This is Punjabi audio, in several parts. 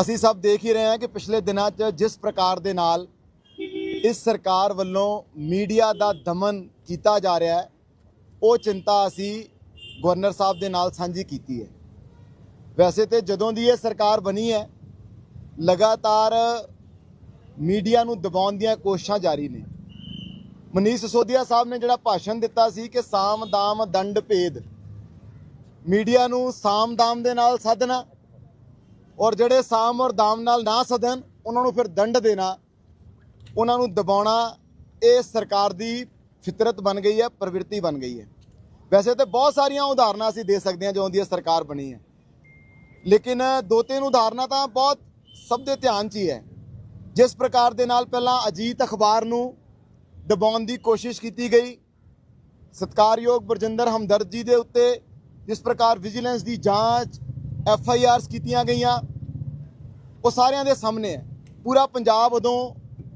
ਅਸੀਂ ਸਭ ਦੇਖ ਹੀ ਰਹੇ ਹਾਂ ਕਿ ਪਿਛਲੇ ਦਿਨਾਂ 'ਚ ਜਿਸ ਪ੍ਰਕਾਰ ਦੇ ਨਾਲ ਇਸ ਸਰਕਾਰ ਵੱਲੋਂ ਮੀਡੀਆ ਦਾ ਦਮਨ ਕੀਤਾ ਜਾ ਰਿਹਾ ਹੈ, ਉਹ ਚਿੰਤਾ ਅਸੀਂ ਗਵਰਨਰ ਸਾਹਿਬ ਦੇ ਨਾਲ ਸਾਂਝੀ ਕੀਤੀ ਹੈ। ਵੈਸੇ ਤੇ ਜਦੋਂ ਦੀ ਇਹ ਸਰਕਾਰ ਬਣੀ ਹੈ, ਲਗਾਤਾਰ ਮੀਡੀਆ ਨੂੰ ਦਬਾਉਣ ਦੀਆਂ ਕੋਸ਼ਿਸ਼ਾਂ ਜਾਰੀ ਨੇ। ਮਨੀਸ਼ ਸਿਸੋਦੀਆ ਸਾਹਿਬ ਨੇ ਜਿਹੜਾ ਭਾਸ਼ਣ ਦਿੱਤਾ ਸੀ ਕਿ ਸਾਮ ਦਾਮ ਦੰਡ ਭੇਦ ਮੀਡੀਆ ਨੂੰ ਸਾਮ ਦਾਮ ਦੇ ਨਾਲ ਸਾਧਨਾ ਔਰ ਜਿਹੜੇ ਸਾਮ ਔਰ ਦਾਮ ਨਾਲ ਨਾ ਸਦਨ ਉਹਨਾਂ ਨੂੰ ਫਿਰ ਦੰਡ ਦੇਣਾ, ਉਹਨਾਂ ਨੂੰ ਦਬਾਉਣਾ, ਇਹ ਸਰਕਾਰ ਦੀ ਫਿਤਰਤ ਬਣ ਗਈ ਹੈ, ਪ੍ਰਵਿਰਤੀ ਬਣ ਗਈ ਹੈ। ਵੈਸੇ ਤੇ ਬਹੁਤ ਸਾਰੀਆਂ ਉਦਾਹਰਨਾਂ ਅਸੀਂ ਦੇ ਸਕਦੇ ਹਾਂ ਜਦੋਂ ਦੀ ਸਰਕਾਰ ਬਣੀ ਹੈ। ਲੇਕਿਨ ਦੋ ਤਿੰਨ ਉਦਾਹਰਨਾਂ ਤਾਂ ਬਹੁਤ ਸਭ ਦੇ ਧਿਆਨ 'ਚ ਹੀ ਹੈ। ਜਿਸ ਪ੍ਰਕਾਰ ਦੇ ਨਾਲ ਪਹਿਲਾਂ ਅਜੀਤ ਅਖਬਾਰ ਨੂੰ ਦਬਾਉਣ ਦੀ ਕੋਸ਼ਿਸ਼ ਕੀਤੀ ਗਈ, ਸਤਕਾਰਯੋਗ ਬਰਜਿੰਦਰ ਹਮਦਰਦ ਜੀ ਦੇ ਉੱਤੇ, ਜਿਸ ਪ੍ਰਕਾਰ ਵਿਜੀਲੈਂਸ ਦੀ ਜਾਂਚ ਐਫ ਆਈ ਆਰਸ ਕੀਤੀਆਂ ਗਈਆਂ। ਉਹ ਸਾਰਿਆਂ ਦੇ ਸਾਹਮਣੇ ਹੈ। ਪੂਰਾ ਪੰਜਾਬ ਉਦੋਂ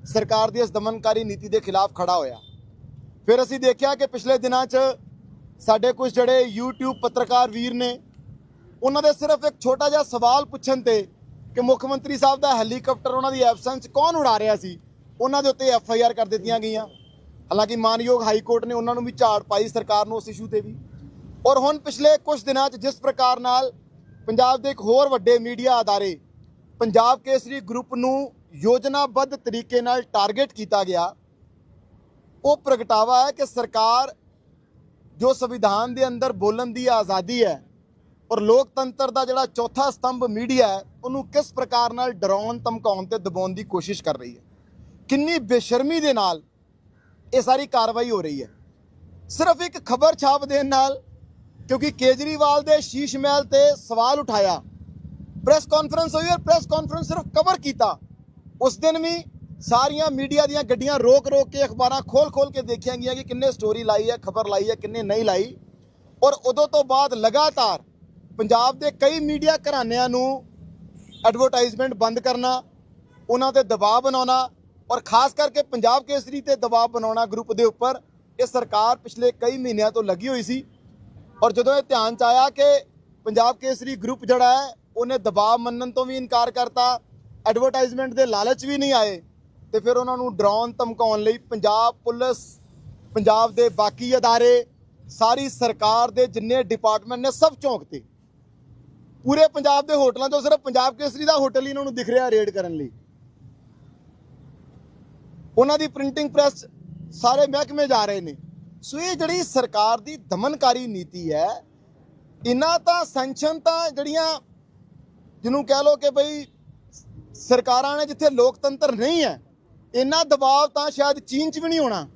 ਸਰਕਾਰ ਦੀ ਇਸ ਦਮਨਕਾਰੀ ਨੀਤੀ ਦੇ ਖਿਲਾਫ ਖੜਾ ਹੋਇਆ। ਫਿਰ ਅਸੀਂ ਦੇਖਿਆ ਕਿ ਪਿਛਲੇ ਦਿਨਾਂ 'ਚ ਸਾਡੇ ਕੁਝ ਜਿਹੜੇ YouTube ਪੱਤਰਕਾਰ ਵੀਰ ਨੇ, ਉਹਨਾਂ ਦੇ ਸਿਰਫ ਇੱਕ ਛੋਟਾ ਜਿਹਾ ਸਵਾਲ ਪੁੱਛਣ ਤੇ ਕਿ ਮੁੱਖ ਮੰਤਰੀ ਸਾਹਿਬ ਦਾ ਹੈਲੀਕਾਪਟਰ ਉਹਨਾਂ ਦੀ ਐਬਸੈਂਸ ਕੌਣ ਉਡਾ ਰਿਹਾ ਸੀ, ਉਹਨਾਂ ਦੇ ਉੱਤੇ ਐਫ ਆਈ ਆਰ ਕਰ ਦਿੱਤੀਆਂ ਗਈਆਂ। ਹਾਲਾਂਕਿ ਮਾਨਯੋਗ ਹਾਈ ਕੋਰਟ ਨੇ ਉਹਨਾਂ ਨੂੰ ਵੀ ਝਾੜ ਪਾਈ ਸਰਕਾਰ ਨੂੰ ਉਸ ਇਸ਼ੂ ਤੇ ਵੀ। ਔਰ ਹੁਣ ਪਿਛਲੇ ਕੁਝ ਦਿਨਾਂ 'ਚ ਜਿਸ ਪ੍ਰਕਾਰ ਨਾਲ ਪੰਜਾਬ ਦੇ ਇੱਕ ਹੋਰ ਵੱਡੇ ਮੀਡੀਆ ਅਦਾਰੇ, ਪੰਜਾਬ ਕੇਸਰੀ ਗਰੁੱਪ ਨੂੰ ਯੋਜਨਾਬੱਧ ਤਰੀਕੇ ਨਾਲ ਟਾਰਗੇਟ ਕੀਤਾ ਗਿਆ। ਉਹ ਪ੍ਰਗਟਾਵਾ ਹੈ ਕਿ ਸਰਕਾਰ ਜੋ ਸੰਵਿਧਾਨ ਦੇ ਅੰਦਰ ਬੋਲਣ ਦੀ ਆਜ਼ਾਦੀ ਹੈ ਔਰ ਲੋਕਤੰਤਰ ਦਾ ਜਿਹੜਾ ਚੌਥਾ ਸਤੰਭ ਮੀਡੀਆ ਹੈ, ਉਹਨੂੰ ਕਿਸ ਪ੍ਰਕਾਰ ਨਾਲ ਡਰਾਉਣ, ਧਮਕਾਉਣ ਤੇ ਦਬਾਉਣ ਦੀ ਕੋਸ਼ਿਸ਼ ਕਰ ਰਹੀ ਹੈ। ਕਿੰਨੀ ਬੇਸ਼ਰਮੀ ਦੇ ਨਾਲ ਇਹ ਸਾਰੀ ਕਾਰਵਾਈ ਹੋ ਰਹੀ ਹੈ। ਸਿਰਫ ਇੱਕ ਖਬਰ ਛਾਪ ਦੇਣ ਨਾਲ ਕਿਉਂਕਿ ਕੇਜਰੀਵਾਲ ਦੇ ਸ਼ੀਸ਼ ਮਹਿਲ ਤੇ ਸਵਾਲ ਉਠਾਇਆ। ਪ੍ਰੈਸ ਕਾਨਫਰੰਸ ਹੋਈ ਔਰ ਪ੍ਰੈਸ ਕਾਨਫਰੰਸ ਸਿਰਫ ਕਵਰ ਕੀਤਾ। ਉਸ ਦਿਨ ਵੀ ਸਾਰੀਆਂ ਮੀਡੀਆ ਦੀਆਂ ਗੱਡੀਆਂ ਰੋਕ ਰੋਕ ਕੇ ਅਖਬਾਰਾਂ ਖੋਲ ਖੋਲ ਕੇ ਦੇਖੀਆਂ ਗਈਆਂ ਕਿ ਕਿੰਨੇ ਸਟੋਰੀ ਲਾਈ ਹੈ, ਖਬਰ ਲਾਈ ਹੈ, ਕਿੰਨੇ ਨਹੀਂ ਲਾਈ। ਔਰ ਉਦੋਂ ਤੋਂ ਬਾਅਦ ਲਗਾਤਾਰ ਪੰਜਾਬ ਦੇ ਕਈ ਮੀਡੀਆ ਘਰਾਣਿਆਂ ਨੂੰ ਐਡਵਰਟਾਈਜ਼ਮੈਂਟ ਬੰਦ ਕਰਨਾ, ਉਹਨਾਂ ਤੇ ਦਬਾਅ ਬਣਾਉਣਾ ਔਰ ਖਾਸ ਕਰਕੇ ਪੰਜਾਬ ਕੇਸਰੀ ਤੇ ਦਬਾਅ ਬਣਾਉਣਾ ਗਰੁੱਪ ਦੇ ਉੱਪਰ ਇਹ ਸਰਕਾਰ ਪਿਛਲੇ ਕਈ ਮਹੀਨਿਆਂ ਤੋਂ ਲੱਗੀ ਹੋਈ ਸੀ। ਔਰ ਜਦੋਂ ਇਹ ਧਿਆਨ ਚ ਆਇਆ ਕਿ ਪੰਜਾਬ ਕੇਸਰੀ ਗਰੁੱਪ ਜਿਹੜਾ ਹੈ, ਉਹਨੇ ਦਬਾਅ ਮੰਨਣ ਤੋਂ ਵੀ ਇਨਕਾਰ ਕਰਤਾ ਐਡਵਰਟਾਈਜ਼ਮੈਂਟ ਦੇ ਲਾਲਚ ਵੀ ਨਹੀਂ ਆਏ, ਤੇ ਫਿਰ ਉਹਨਾਂ ਨੂੰ ਡਰਾਉਣ, ਧਮਕਾਉਣ ਲਈ ਪੰਜਾਬ ਪੁਲਿਸ, ਪੰਜਾਬ ਦੇ ਬਾਕੀ ਅਦਾਰੇ, ਸਾਰੀ ਸਰਕਾਰ ਦੇ ਜਿੰਨੇ ਡਿਪਾਰਟਮੈਂਟ ਨੇ ਸਭ ਚੌਂਕਤੇ ਪੂਰੇ ਪੰਜਾਬ ਦੇ ਹੋਟਲਾਂ ਤੋਂ ਸਿਰਫ ਪੰਜਾਬ ਕੇਸਰੀ ਦਾ ਹੋਟਲ ਹੀ ਇਹਨਾਂ ਨੂੰ ਦਿਖ ਰਿਹਾ ਰੇਡ ਕਰਨ ਲਈ। ਉਹਨਾਂ ਦੀ ਪ੍ਰਿੰਟਿੰਗ ਪ੍ਰੈਸ ਸਾਰੇ ਮਹਿਕਮੇ ਜਾ ਰਹੇ ਨੇ। ਸੋ ਇਹ ਜਿਹੜੀ ਸਰਕਾਰ ਦੀ ਦਮਨਕਾਰੀ ਨੀਤੀ ਹੈ, ਇਹਨਾਂ ਤਾਂ ਸੈਂਕਸ਼ਨ ਤਾਂ ਜਿਹੜੀਆਂ ਜਿਹਨੂੰ ਕਹਿ ਲੋ ਕਿ ਭਈ ਸਰਕਾਰਾਂ ਨੇ ਜਿੱਥੇ ਲੋਕਤੰਤਰ ਨਹੀਂ ਹੈ ਇੰਨਾ ਦਬਾਅ ਤਾਂ ਸ਼ਾਇਦ ਚੀਨ 'ਚ ਵੀ ਨਹੀਂ ਹੋਣਾ,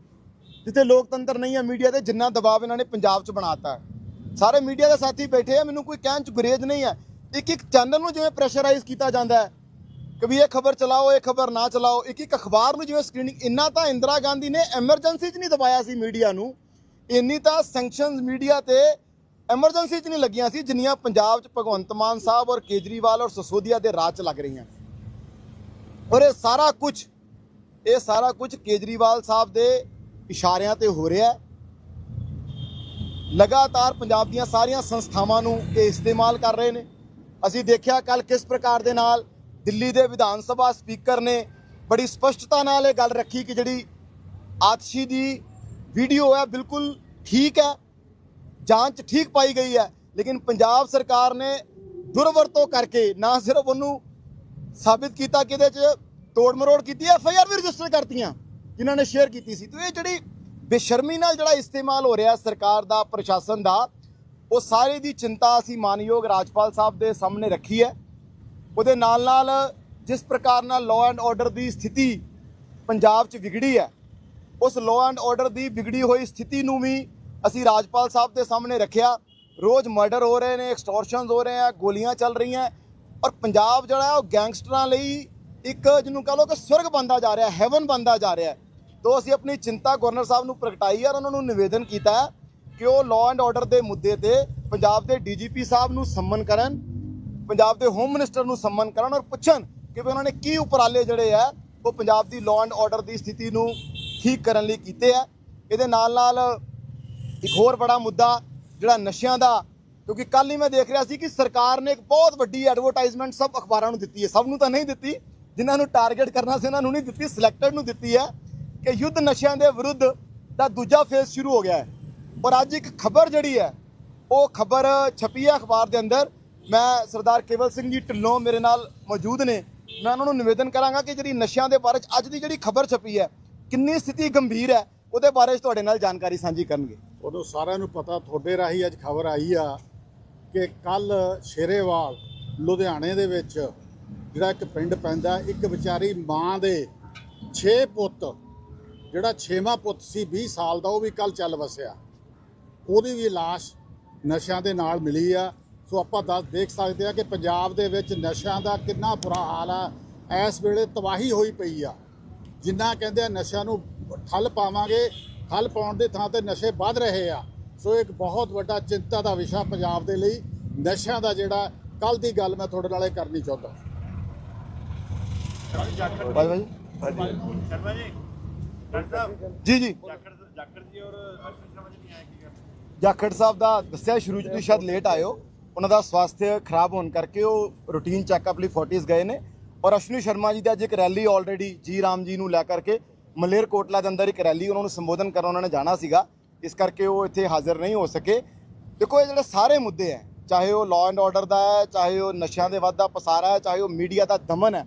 ਜਿੱਥੇ ਲੋਕਤੰਤਰ ਨਹੀਂ ਹੈ ਮੀਡੀਆ ਤੇ ਜਿੰਨਾ ਦਬਾਅ ਇਹਨਾਂ ਨੇ ਪੰਜਾਬ 'ਚ ਬਣਾਤਾ। ਹੈ ਸਾਰੇ ਮੀਡੀਆ ਦੇ ਸਾਥੀ ਬੈਠੇ ਆ, ਮੈਨੂੰ ਕੋਈ ਕਹਿਣ 'ਚ ਗੁਰੇਜ਼ ਨਹੀਂ ਹੈ। ਇੱਕ ਇੱਕ ਚੈਨਲ ਨੂੰ ਜਿਵੇਂ ਪ੍ਰੈਸ਼ਰਾਈਜ਼ ਕੀਤਾ ਜਾਂਦਾ ਹੈ ਕਿ ਵੀ ਇਹ ਖਬਰ ਚਲਾਓ, ਇਹ ਖਬਰ ਨਾ ਚਲਾਓ। ਇੱਕ ਇੱਕ ਅਖਬਾਰ ਨੂੰ ਜਿਵੇਂ ਸਕਰੀਨਿੰਗ ਇੰਨਾ ਤਾਂ ਇੰਦਰਾ ਗਾਂਧੀ ਨੇ ਐਮਰਜੈਂਸੀ 'ਚ ਨਹੀਂ ਦਬਾਇਆ ਸੀ ਮੀਡੀਆ ਨੂੰ। ਇੰਨੀ ਤਾਂ ਸੈਂਕਸ਼ਨਸ ਮੀਡੀਆ ਤੇ ਐਮਰਜੈਂਸੀ 'ਚ ਨਹੀਂ ਲੱਗੀਆਂ ਸੀ, ਜਿੰਨੀਆਂ ਪੰਜਾਬ 'ਚ ਭਗਵੰਤ ਮਾਨ ਸਾਹਿਬ ਔਰ ਕੇਜਰੀਵਾਲ ਔਰ ਸਸੋਦੀਆ ਦੇ ਰਾਜ 'ਚ ਲੱਗ ਰਹੀਆਂ ਔਰ ਇਹ ਸਾਰਾ ਕੁਝ, ਇਹ ਸਾਰਾ ਕੁਝ ਕੇਜਰੀਵਾਲ ਸਾਹਿਬ ਦੇ ਇਸ਼ਾਰਿਆਂ ਤੇ ਹੋ ਰਿਹਾ ਹੈ। ਲਗਾਤਾਰ ਪੰਜਾਬ ਦੀਆਂ ਸਾਰੀਆਂ ਸੰਸਥਾਵਾਂ ਨੂੰ ਇਹ ਇਸਤੇਮਾਲ ਕਰ ਰਹੇ ਨੇ। ਅਸੀਂ ਦੇਖਿਆ ਕੱਲ ਕਿਸ ਪ੍ਰਕਾਰ ਦੇ ਨਾਲ ਦਿੱਲੀ ਦੇ ਵਿਧਾਨ ਸਭਾ ਸਪੀਕਰ ਨੇ ਬੜੀ ਸਪਸ਼ਟਤਾ ਨਾਲ ਇਹ ਗੱਲ ਰੱਖੀ ਕਿ ਜਿਹੜੀ ਆਤਸ਼ੀ ਦੀ ਵੀਡੀਓ ਹੈ, ਬਿਲਕੁਲ ਠੀਕ ਹੈ, ਜਾਂਚ ਠੀਕ ਪਾਈ ਗਈ ਹੈ, ਲੇਕਿਨ ਪੰਜਾਬ ਸਰਕਾਰ ਨੇ ਦੁਰਵਰਤੋਂ ਕਰਕੇ ਨਾ ਸਿਰਫ ਉਹਨੂੰ ਸਾਬਿਤ ਕੀਤਾ ਕਿ ਇਹਦੇ 'ਚ ਤੋੜ ਮਰੋੜ ਕੀਤੀ, ਐਫ ਆਈ ਆਰ ਵੀ ਰਜਿਸਟਰ ਕਰਤੀਆਂ, ਜਿਨ੍ਹਾਂ ਨੇ ਸ਼ੇਅਰ ਕੀਤੀ ਸੀ। ਤੇ ਇਹ ਜਿਹੜੀ ਬੇਸ਼ਰਮੀ ਨਾਲ ਜਿਹੜਾ ਇਸਤੇਮਾਲ ਹੋ ਰਿਹਾ ਸਰਕਾਰ ਦਾ, ਪ੍ਰਸ਼ਾਸਨ ਦਾ, ਉਹ ਸਾਰੇ ਦੀ ਚਿੰਤਾ ਅਸੀਂ ਮਾਨਯੋਗ ਰਾਜਪਾਲ ਸਾਹਿਬ ਦੇ ਸਾਹਮਣੇ ਰੱਖੀ ਹੈ। ਉਹਦੇ ਨਾਲ ਨਾਲ ਜਿਸ ਪ੍ਰਕਾਰ ਨਾਲ ਲਾਅ ਐਂਡ ਆਰਡਰ ਦੀ ਸਥਿਤੀ ਪੰਜਾਬ 'ਚ ਵਿਗੜੀ ਹੈ, ਉਸ ਲਾਅ ਐਂਡ ਆਰਡਰ ਦੀ ਵਿਗੜੀ ਹੋਈ ਸਥਿਤੀ ਨੂੰ ਵੀ ਅਸੀਂ ਰਾਜਪਾਲ ਸਾਹਿਬ ਦੇ ਸਾਹਮਣੇ ਰੱਖਿਆ। ਰੋਜ਼ ਮਰਡਰ ਹੋ ਰਹੇ ਨੇ ਐਕਸਟੋਰਸ਼ਨਸ ਹੋ ਰਹੇ ਆ, ਗੋਲੀਆਂ ਚੱਲ ਰਹੀਆਂ। ਔਰ ਪੰਜਾਬ ਜਿਹੜਾ ਉਹ ਗੈਂਗਸਟਰਾਂ ਲਈ ਇੱਕ ਜਿਹਨੂੰ ਕਹ ਲਓ ਕਿ ਸਵਰਗ ਬਣਦਾ ਜਾ ਰਿਹਾ ਹੈਵਨ ਬਣਦਾ ਜਾ ਰਿਹਾ ਹੈ। ਅਸੀਂ ਆਪਣੀ ਚਿੰਤਾ ਗਵਰਨਰ ਸਾਹਿਬ ਨੂੰ ਪ੍ਰਗਟਾਈ ਹੈ ਔਰ ਉਹਨਾਂ ਨੂੰ ਨਿਵੇਦਨ ਕੀਤਾ ਕਿ ਉਹ ਲਾਅ ਐਂਡ ਆਰਡਰ ਦੇ ਮੁੱਦੇ ਤੇ ਪੰਜਾਬ ਦੇ ਡੀਜੀਪੀ ਸਾਹਿਬ ਨੂੰ ਸੰਮਨ ਕਰਨ। ਪੰਜਾਬ ਦੇ ਹੋਮ ਮਿਨਿਸਟਰ ਨੂੰ ਸੰਮਨ ਕਰਨ ਔਰ ਪੁੱਛਣ ਕਿ ਵੀ ਉਹਨਾਂ ਨੇ ਕੀ ਉਪਰਾਲੇ ਜਿਹੜੇ ਆ, ਉਹ ਪੰਜਾਬ ਦੀ ਲਾਅ ਐਂਡ ਆਰਡਰ ਦੀ ਸਥਿਤੀ ਨੂੰ ਠੀਕ ਕਰਨ ਲਈ ਕੀਤੇ ਆ। ਇਹਦੇ ਨਾਲ ਨਾਲ ਇੱਕ ਹੋਰ ਬੜਾ ਮੁੱਦਾ ਜਿਹੜਾ ਨਸ਼ਿਆਂ ਦਾ, ਕਿਉਂਕਿ ਕੱਲ ਹੀ ਮੈਂ ਦੇਖ ਰਿਹਾ ਸੀ ਕਿ ਸਰਕਾਰ ਨੇ ਇੱਕ ਬਹੁਤ ਵੱਡੀ ਐਡਵਰਟਾਈਜ਼ਮੈਂਟ ਸਭ ਅਖਬਾਰਾਂ ਨੂੰ ਦਿੱਤੀ ਹੈ। ਸਭ ਨੂੰ ਤਾਂ ਨਹੀਂ ਦਿੱਤੀ, ਜਿਨ੍ਹਾਂ ਨੂੰ ਟਾਰਗੇਟ ਕਰਨਾ ਸੀ, ਉਹਨਾਂ ਨੂੰ ਨਹੀਂ ਦਿੱਤੀ ਸਿਲੈਕਟਡ ਨੂੰ ਦਿੱਤੀ ਹੈ ਕਿ ਯੁੱਧ ਨਸ਼ਿਆਂ ਦੇ ਵਿਰੁੱਧ ਦਾ ਦੂਜਾ ਫੇਜ਼ ਸ਼ੁਰੂ ਹੋ ਗਿਆ ਹੈ। ਔਰ ਅੱਜ ਇੱਕ ਖਬਰ ਜਿਹੜੀ ਹੈ, ਉਹ ਖਬਰ ਛਪੀ ਹੈ ਅਖਬਾਰ ਦੇ ਅੰਦਰ ਮੈਂ ਸਰਦਾਰ ਕੇਵਲ ਸਿੰਘ ਜੀ ਢਿੱਲੋਂ ਮੇਰੇ ਨਾਲ ਮੌਜੂਦ ਨੇ। ਮੈਂ ਉਹਨਾਂ ਨੂੰ ਨਿਵੇਦਨ ਕਰਾਂਗਾ ਕਿ ਜਿਹੜੀ ਨਸ਼ਿਆਂ ਦੇ ਬਾਰੇ 'ਚ ਅੱਜ ਦੀ ਜਿਹੜੀ ਖਬਰ ਛਪੀ ਹੈ, ਕਿੰਨੀ ਸਥਿਤੀ ਗੰਭੀਰ ਹੈ, ਉਹਦੇ ਬਾਰੇ 'ਚ ਤੁਹਾਡੇ ਨਾਲ ਜਾਣਕਾਰੀ ਸਾਂਝੀ ਕਰਨਗੇ। ਉਦੋਂ ਸਾਰਿਆਂ ਨੂੰ ਪਤਾ, ਤੁਹਾਡੇ ਰਾਹੀਂ ਅੱਜ ਖਬਰ ਆਈ ਆ ਕਿ ਕੱਲ ਸ਼ੇਰੇਵਾਲ, ਲੁਧਿਆਣੇ ਦੇ ਵਿੱਚ ਜਿਹੜਾ ਇੱਕ ਪਿੰਡ ਪੈਂਦਾ, ਇੱਕ ਵਿਚਾਰੀ ਮਾਂ ਦੇ 6 ਪੁੱਤ, ਜਿਹੜਾ 6ਵਾਂ ਪੁੱਤ ਸੀ 20 ਸਾਲ ਦਾ, ਉਹ ਵੀ ਕੱਲ ਚੱਲ ਵਸਿਆ। ਉਹਦੀ ਵੀ ਲਾਸ਼ ਨਸ਼ਿਆਂ ਦੇ ਨਾਲ ਮਿਲੀ ਆ। ਸੋ ਆਪਾਂ ਦੱਸ ਦੇਖ ਸਕਦੇ ਆ ਕਿ ਪੰਜਾਬ ਦੇ ਵਿੱਚ ਨਸ਼ਿਆਂ ਦਾ ਕਿੰਨਾ ਬੁਰਾ ਹਾਲ ਆ। ਇਸ ਵੇਲੇ ਤਬਾਹੀ ਹੋਈ ਪਈ ਆ। ਜਿੰਨਾ ਕਹਿੰਦੇ ਆ ਨਸ਼ਿਆਂ ਨੂੰ ਠੱਲ ਪਾਵਾਂਗੇ ਠੱਲ ਪਾਉਣ ਦੇ ਥਾਂ ਤੇ ਨਸ਼ੇ ਵੱਧ ਰਹੇ ਆ। ਸੋ ਇੱਕ ਬਹੁਤ ਵੱਡਾ ਚਿੰਤਾ ਦਾ ਵਿਸ਼ਾ ਪੰਜਾਬ ਦੇ ਲਈ ਨਸ਼ਿਆਂ ਦਾ ਜਿਹੜਾ ਕੱਲ ਦੀ ਗੱਲ ਮੈਂ ਤੁਹਾਡੇ ਨਾਲ ਇਹ ਕਰਨੀ ਚਾਹੁੰਦਾ। ਭਾਈ ਭਾਈ ਸ਼ਰਮਾ ਜੀ ਜੀ ਜੀ। ਜਾਖੜ ਜਾਖੜ ਜੀ ਔਰ ਅਸ਼ਵਨੀ ਸ਼ਰਮਾ ਜੀ ਨਹੀਂ ਆਏ ਕੀ ਕਰ ਜਾਖੜ ਸਾਹਿਬ ਦਾ ਦੱਸਿਆ ਸ਼ੁਰੂ ਚ ਤੁਸੀਂ ਸ਼ਾਇਦ ਲੇਟ ਆਇਓ ਉਹਨਾਂ ਦਾ ਸਵਾਸਥ ਖਰਾਬ ਹੋਣ ਕਰਕੇ ਉਹ ਰੂਟੀਨ ਚੈੱਕਅਪ ਲਈ ਫੋਰਟਿਸ ਗਏ ਨੇ। ਔਰ ਅਸ਼ਵਨੀ ਸ਼ਰਮਾ ਜੀ ਦੀ ਅੱਜ ਇੱਕ ਰੈਲੀ ਆਲਰੇਡੀ ਜੀ ਰਾਮ ਜੀ ਨੂੰ ਲੈ ਕਰਕੇ ਮਲੇਰ ਕੋਟਲਾ ਦੇ ਅੰਦਰ ਇੱਕ ਰੈਲੀ ਉਹਨਾਂ ਨੂੰ ਸੰਬੋਧਨ ਕਰਨ ਉਹਨਾਂ ਨੇ ਜਾਣਾ ਸੀਗਾ। ਇਸ ਕਰਕੇ ਉਹ ਇੱਥੇ ਹਾਜ਼ਰ ਨਹੀਂ ਹੋ ਸਕੇ। ਦੇਖੋ, ਇਹ ਜਿਹੜੇ ਸਾਰੇ ਮੁੱਦੇ ਹੈ, ਚਾਹੇ ਉਹ ਲਾਅ ਐਂਡ ਆਰਡਰ ਦਾ ਹੈ, ਚਾਹੇ ਉਹ ਨਸ਼ਿਆਂ ਦੇ ਵੱਧ ਦਾ ਪਸਾਰਾ ਹੈ, ਚਾਹੇ ਉਹ ਮੀਡੀਆ ਦਾ ਦਮਨ ਹੈ,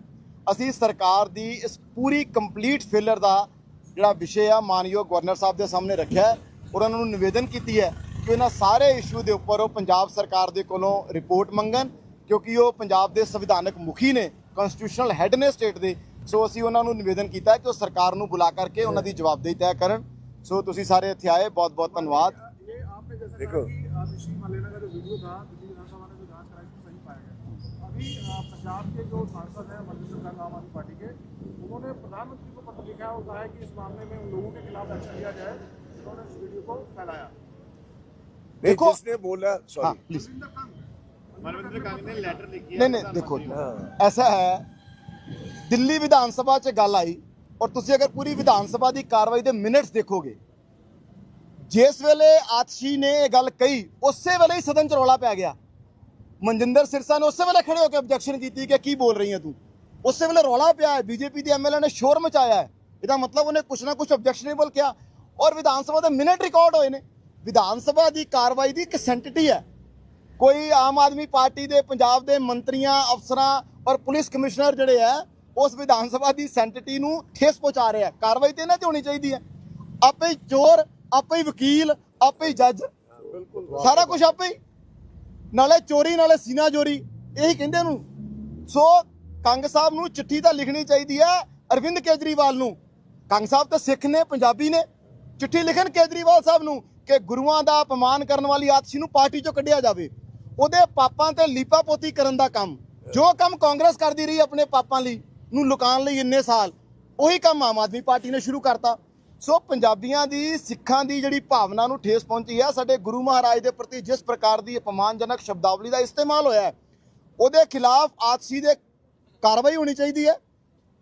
ਅਸੀਂ ਸਰਕਾਰ ਦੀ ਇਸ ਪੂਰੀ ਕੰਪਲੀਟ ਫੇਲਰ ਦਾ ਜਿਹੜਾ ਵਿਸ਼ੇ ਆ, ਮਾਨਯੋਗ ਗਵਰਨਰ ਸਾਹਿਬ ਦੇ ਸਾਹਮਣੇ ਰੱਖਿਆ ਔਰ ਉਹਨਾਂ ਨੂੰ ਨਿਵੇਦਨ ਕੀਤੀ ਹੈ ਕਿ ਇਹਨਾਂ ਸਾਰੇ ਇਸ਼ੂ ਦੇ ਉੱਪਰ ਉਹ ਪੰਜਾਬ ਸਰਕਾਰ ਦੇ ਕੋਲੋਂ ਰਿਪੋਰਟ ਮੰਗਣ ਕਿਉਂਕਿ ਉਹ ਪੰਜਾਬ ਦੇ ਸੰਵਿਧਾਨਕ ਮੁਖੀ ਨੇ ਕਨਸਟੀਟਿਊਸ਼ਨਲ ਹੈੱਡ ਨੇ ਸਟੇਟ ਦੇ ਸੋ ਅਸੀਂ ਉਹਨਾਂ ਨੂੰ ਨਿਵੇਦਨ ਕੀਤਾ ਹੈ ਕਿ ਉਹ ਸਰਕਾਰ ਨੂੰ ਬੁਲਾ ਕਰਕੇ ਉਹਨਾਂ ਦੀ ਜਵਾਬਦੇਹੀ ਤੈਅ ਕਰਨ ਸੋ ਤੁਸੀਂ ਸਾਰੇ ਇੱਥੇ ਆਏ ਬਹੁਤ ਬਹੁਤ ਧੰਨਵਾਦ ये आपने जैसा देखो। कहा कि ऋषि मलेना का जो वीडियो था दिल्ली विधानसभा ने जो जांच कराई थी सही पाया गया अभी अ, पंजाब के जो सांसद हैं मलविंदर सिंह आम आदमी पार्टी के उन्होंने प्रधानमंत्री को पत्र लिखा है और कहा है कि इस मामले में उन लोगों के खिलाफ एक्शन लिया जाए जिन्होंने इस वीडियो को फैलाया ਦੇਖੋ ਜਿਸਨੇ ਬੋਲਾ ਹਾਂ ਸੌਰੀ ਪਲੀਜ਼ ਮਨਵਿੰਦਰ ਕੰਗ ਨੇ ਲੈਟਰ ਲਿਖੀ ਹੈ ਨਹੀਂ ਨਹੀਂ ਦੇਖੋ ਜੀ ਐਸਾ ਹੈ ਦਿੱਲੀ ਵਿਧਾਨ ਸਭਾ 'ਚ ਗੱਲ ਆਈ ਔਰ ਤੁਸੀਂ ਅਗਰ ਪੂਰੀ ਵਿਧਾਨ ਸਭਾ ਦੀ ਕਾਰਵਾਈ ਦੇ ਮਿੰਟਸ ਦੇਖੋਗੇ ਜਿਸ ਵੇਲੇ ਆਤਸ਼ੀ ਨੇ ਇਹ ਗੱਲ ਕਹੀ ਉਸੇ ਵੇਲੇ ਹੀ ਸਦਨ 'ਚ ਰੌਲਾ ਪੈ ਗਿਆ। ਮਨਜਿੰਦਰ ਸਿਰਸਾ ਨੇ ਉਸੇ ਵੇਲੇ ਖੜੇ ਹੋ ਕੇ ਆਬਜੈਕਸ਼ਨ ਕੀਤੀ ਕਿ ਕੀ ਬੋਲ ਰਹੀ ਹੈ ਤੂੰ? ਉਸੇ ਵੇਲੇ ਰੌਲਾ ਪਿਆ ਹੈ ਬੀਜੇਪੀ ਦੇ ਐਮਐਲਏ ਨੇ ਸ਼ੋਰ ਮਚਾਇਆ ਹੈ। ਇਹਦਾ ਮਤਲਬ ਉਹਨੇ ਕੁਛ ਨਾ ਕੁਛ ਆਬਜੈਕਸ਼ਨੇਬਲ ਕਿਹਾ। ਔਰ ਵਿਧਾਨ ਸਭਾ ਦੇ ਮਿੰਟ ਰਿਕਾਰਡ ਹੋਏ ਨੇ। ਵਿਧਾਨ ਸਭਾ ਦੀ ਕਾਰਵਾਈ ਦੀ ਇੱਕ ਸੈਂਟੀਟੀ ਹੈ। ਕੋਈ ਆਮ ਆਦਮੀ ਪਾਰਟੀ ਦੇ, ਪੰਜਾਬ ਦੇ ਮੰਤਰੀਆਂ, ਅਫਸਰਾਂ ਔਰ ਪੁਲਿਸ ਕਮਿਸ਼ਨਰ ਜਿਹੜੇ ਆ ਉਸ ਵਿਧਾਨ ਸਭਾ ਦੀ ਸੈਂਟੀਟੀ ਨੂੰ ਠੇਸ ਪਹੁੰਚਾ ਰਿਹਾ ਕਾਰਵਾਈ ਤੇ ਇਹਨਾਂ ਤੇ ਹੋਣੀ ਚਾਹੀਦੀ ਹੈ। ਆਪੇ ਚੋਰ, ਆਪੇ ਵਕੀਲ, ਆਪੇ ਹੀ ਜੱਜ। ਸਾਰਾ ਕੁਝ ਆਪੇ ਹੀ। ਨਾਲੇ ਚੋਰੀ, ਨਾਲੇ ਸੀਨਾ ਚੋਰੀ, ਇਹੀ ਕਹਿੰਦੇ ਨੂੰ। ਸੋ ਕੰਗ ਸਾਹਿਬ ਨੂੰ ਚਿੱਠੀ ਤਾਂ ਲਿਖਣੀ ਚਾਹੀਦੀ ਹੈ ਅਰਵਿੰਦ ਕੇਜਰੀਵਾਲ ਨੂੰ। ਕੰਗ ਸਾਹਿਬ ਤਾਂ ਸਿੱਖ ਨੇ, ਪੰਜਾਬੀ ਨੇ। ਚਿੱਠੀ ਲਿਖਣ ਕੇਜਰੀਵਾਲ ਸਾਹਿਬ ਨੂੰ। ਕਿ ਗੁਰੂਆਂ ਦਾ ਅਪਮਾਨ ਕਰਨ ਵਾਲੀ ਆਤਸ਼ੀ ਨੂੰ ਪਾਰਟੀ ਚੋਂ ਕੱਢਿਆ ਜਾਵੇ। ਉਹਦੇ ਪਾਪਾਂ ਤੇ ਲੀਪਾ ਪੋਤੀ ਕਰਨ ਦਾ ਕੰਮ। ਜੋ ਕੰਮ ਕਾਂਗਰਸ ਕਰਦੀ ਰਹੀ ਆਪਣੇ ਪਾਪਾਂ ਲਈ, ਨੂੰ ਲੁਕਾਉਣ ਲਈ ਇੰਨੇ ਸਾਲ, ਉਹੀ ਕੰਮ ਆਮ ਆਦਮੀ ਪਾਰਟੀ ਨੇ ਸ਼ੁਰੂ ਕਰਤਾ। ਸੋ ਪੰਜਾਬੀਆਂ ਦੀ, ਸਿੱਖਾਂ ਦੀ ਜਿਹੜੀ ਭਾਵਨਾ ਨੂੰ ਠੇਸ ਪਹੁੰਚੀ ਹੈ, ਸਾਡੇ ਗੁਰੂ ਮਹਾਰਾਜ ਦੇ ਪ੍ਰਤੀ ਜਿਸ ਪ੍ਰਕਾਰ ਦੀ ਅਪਮਾਨਜਨਕ ਸ਼ਬਦਾਵਲੀ ਦਾ ਇਸਤੇਮਾਲ ਹੋਇਆ ਉਹਦੇ ਖਿਲਾਫ ਆਤਸ਼ੀ ਦੇ ਕਾਰਵਾਈ ਹੋਣੀ ਚਾਹੀਦੀ ਹੈ,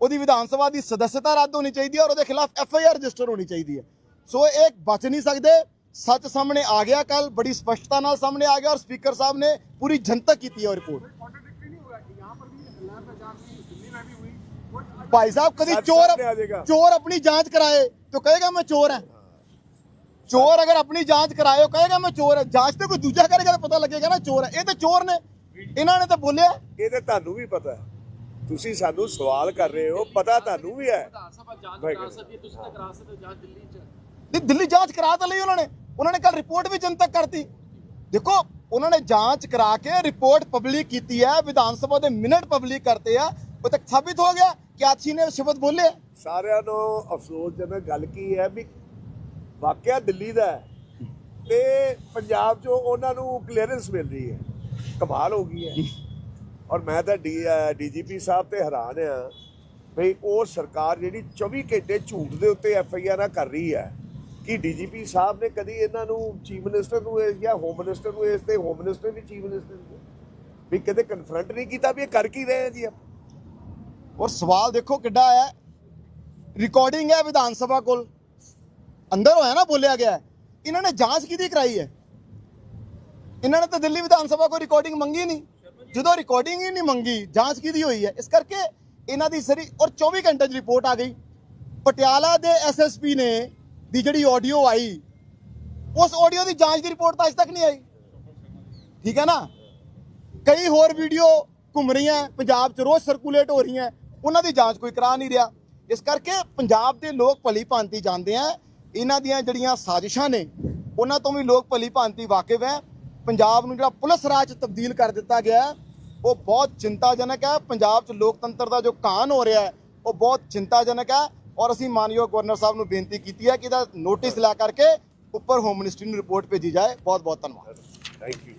ਉਹਦੀ ਵਿਧਾਨ ਸਭਾ ਦੀ ਸਦੱਸਤਾ ਰੱਦ ਹੋਣੀ ਚਾਹੀਦੀ ਹੈ ਔਰ ਉਹਦੇ ਖਿਲਾਫ ਐਫ ਆਈ ਆਰ ਰਜਿਸਟਰ ਹੋਣੀ ਚਾਹੀਦੀ ਹੈ। ਸੋ ਇਹ ਬਚ ਨਹੀਂ ਸਕਦੇ ਸੱਚ ਸਾਹਮਣੇ ਆ ਗਿਆ ਕੱਲ ਬੜੀ ਸਪਸ਼ਟਤਾ ਨਾਲ ਸਾਹਮਣੇ ਆ ਗਿਆ ਔਰ ਸਪੀਕਰ ਸਾਹਿਬ ਨੇ ਪੂਰੀ ਜਨਤਕ ਕੀਤੀ ਹੈ ਰਿਪੋਰਟ ਭਾਈ ਸਾਹਿਬ ਕਦੀ ਚੋਰ ਚੋਰ ਆਪਣੀ ਜਾਂਚ ਕਰਾਏ ਤਾਂ ਕਹੇਗਾ ਮੈਂ ਚੋਰ ਹਾਂ। ਚੋਰ ਅਗਰ ਆਪਣੀ ਜਾਂਚ ਕਰਾਏ ਉਹ ਕਹੇਗਾ ਮੈਂ ਚੋਰ ਹਾਂ। ਜਾਂਚ ਤੇ ਕੋਈ ਦੂਜਾ ਕਰੇਗਾ ਤਾਂ ਪਤਾ ਲੱਗੇਗਾ ਨਾ ਚੋਰ ਹੈ। ਇਹ ਤਾਂ ਚੋਰ ਨੇ। ਇਹਨਾਂ ਨੇ ਤਾਂ ਬੋਲਿਆ। ਇਹ ਤਾਂ ਤੁਹਾਨੂੰ ਵੀ ਪਤਾ ਤੁਸੀਂ ਸਾਨੂੰ ਸਵਾਲ ਕਰ ਰਹੇ ਹੋ ਪਤਾ ਤੁਹਾਨੂੰ ਵੀ ਹੈ। ਵਿਧਾਨ ਸਭਾ ਜਾਂਚ ਕਰਾ ਸਕਦੀ ਤੁਸੀਂ ਤਾਂ ਕਰਾ ਸਕਦੇ ਜਾਂਚ ਦਿੱਲੀ ਚ। ਦਿੱਲੀ ਜਾਂਚ ਕਰਾ ਤਾਂ ਲਈ ਉਹਨਾਂ ਨੇ। ਉਹਨਾਂ ਨੇ ਕੱਲ ਰਿਪੋਰਟ ਵੀ ਜਨਤਕ ਕਰਤੀ। ਦੇਖੋ, ਉਹਨਾਂ ਨੇ ਜਾਂਚ ਕਰਾ ਕੇ ਰਿਪੋਰਟ ਪਬਲਿਕ ਕੀਤੀ ਹੈ, ਵਿਧਾਨ ਸਭਾ ਦੇ ਮਿੰਟ ਪਬਲਿਕ ਕਰਤੇ ਆ, ਉਹ ਤੱਕ ਸਾਬਿਤ ਹੋ ਗਿਆ। ਕਿ ਆਛੀ ਨੇ ਸ਼ਬਦ ਬੋਲੇ। ਸਾਰਿਆਂ ਨੂੰ ਅਫਸੋਸ ਜਨਕ ਗੱਲ ਕੀ ਹੈ ਵੀ ਵਾਕਿਆ ਦਿੱਲੀ ਦਾ ਹੈ ਤੇ ਪੰਜਾਬ 'ਚੋਂ ਉਹਨਾਂ ਨੂੰ ਕਲੀਅਰੈਂਸ ਮਿਲ ਰਹੀ ਹੈ। ਕਮਾਲ ਹੋ ਗਈ ਹੈ। ਔਰ ਮੈਂ ਤਾਂ ਡੀਜੀਪੀ ਸਾਹਿਬ ਤੇ ਹੈਰਾਨ ਆ ਵੀ ਉਹ ਸਰਕਾਰ ਜਿਹੜੀ 24 ਘੰਟੇ ਝੂਠ ਦੇ ਉੱਤੇ ਐਫ ਆਈ ਆਰ ਕਰ ਰਹੀ ਹੈ ਕਿ ਡੀਜੀਪੀ ਸਾਹਿਬ ਨੇ ਕਦੀ ਇਹਨਾਂ ਨੂੰ ਚੀਫ ਮਿਨਿਸਟਰ ਨੂੰ ਜਾਂ ਹੋਮ ਮਿਨਿਸਟਰ ਨੂੰ ਇਸ ਤੇ ਹੋਮ ਮਿਨਿਸਟਰ ਵੀ ਚੀਫ ਮਿਨਿਸਟਰ ਨੂੰ ਵੀ ਕਦੇ ਕਨਫਰੰਟ ਨਹੀਂ ਕੀਤਾ ਵੀ ਇਹ ਕਰ ਕੀ ਰਹੇ ਆ ਜੀ ਔਰ ਸਵਾਲ ਦੇਖੋ ਕਿੱਡਾ ਹੈ ਰਿਕਾਰਡਿੰਗ ਹੈ ਵਿਧਾਨ ਸਭਾ ਕੋਲ। ਅੰਦਰ ਹੋਇਆ ਨਾ, ਬੋਲਿਆ ਗਿਆ। ਇਹਨਾਂ ਨੇ ਜਾਂਚ ਕਿਹਦੀ ਕਰਾਈ ਹੈ? ਇਹਨਾਂ ਨੇ ਤਾਂ ਦਿੱਲੀ ਵਿਧਾਨ ਸਭਾ ਕੋਲ ਰਿਕਾਰਡਿੰਗ ਮੰਗੀ ਨਹੀਂ। ਜਦੋਂ ਰਿਕਾਰਡਿੰਗ ਹੀ ਨਹੀਂ ਮੰਗੀ, ਜਾਂਚ ਕਿਹਦੀ ਹੋਈ ਹੈ? ਇਸ ਕਰਕੇ ਇਹਨਾਂ ਦੀ ਸਰੀ ਔਰ 24 ਘੰਟੇ 'ਚ ਰਿਪੋਰਟ ਆ ਗਈ। ਪਟਿਆਲਾ ਦੇ ਐਸਐਸਪੀ ਨੇ ਦੀ ਜਿਹੜੀ ਆਡੀਓ ਆਈ, ਉਸ ਆਡੀਓ ਦੀ ਜਾਂਚ ਦੀ ਰਿਪੋਰਟ ਤਾਂ ਅਜੇ ਤੱਕ ਨਹੀਂ ਆਈ। ਠੀਕ ਹੈ ਨਾ? ਕਈ ਹੋਰ ਵੀਡੀਓ ਘੁੰਮ ਰਹੀਆਂ, ਪੰਜਾਬ 'ਚ ਰੋਜ਼ ਸਰਕੂਲੇਟ ਹੋ ਰਹੀਆਂ, ਉਹਨਾਂ ਦੀ ਜਾਂਚ ਕੋਈ ਕਰਾ ਨਹੀਂ ਰਿਹਾ। ਇਸ ਕਰਕੇ ਪੰਜਾਬ ਦੇ ਲੋਕ ਭਲੀ ਭਾਂਤੀ ਜਾਣਦੇ ਆ। ਇਹਨਾਂ ਦੀਆਂ ਜਿਹੜੀਆਂ ਸਾਜ਼ਿਸ਼ਾਂ ਨੇ, ਉਹਨਾਂ ਤੋਂ ਵੀ ਲੋਕ ਭਲੀ ਭਾਂਤੀ ਵਾਕਿਫ ਹੈ। ਪੰਜਾਬ ਨੂੰ ਜਿਹੜਾ ਪੁਲਿਸ ਰਾਜ 'ਚ ਤਬਦੀਲ ਕਰ ਦਿੱਤਾ ਗਿਆ ਉਹ ਬਹੁਤ ਚਿੰਤਾਜਨਕ ਹੈ। ਪੰਜਾਬ 'ਚ ਲੋਕਤੰਤਰ ਦਾ ਜੋ ਕਾਨ ਹੋ ਰਿਹਾ ਹੈ, ਉਹ ਬਹੁਤ ਚਿੰਤਾਜਨਕ ਹੈ। ਔਰ ਅਸੀਂ ਮਾਨਯੋਗ ਗਵਰਨਰ ਸਾਹਿਬ ਨੂੰ ਬੇਨਤੀ ਕੀਤੀ ਹੈ ਕਿ ਇਹਦਾ ਨੋਟਿਸ ਲੈ ਕਰਕੇ ਉੱਪਰ ਹੋਮ ਮਿਨਿਸਟਰੀ ਨੂੰ ਰਿਪੋਰਟ ਭੇਜੀ ਜਾਏ। ਬਹੁਤ ਬਹੁਤ ਧੰਨਵਾਦ। Thank you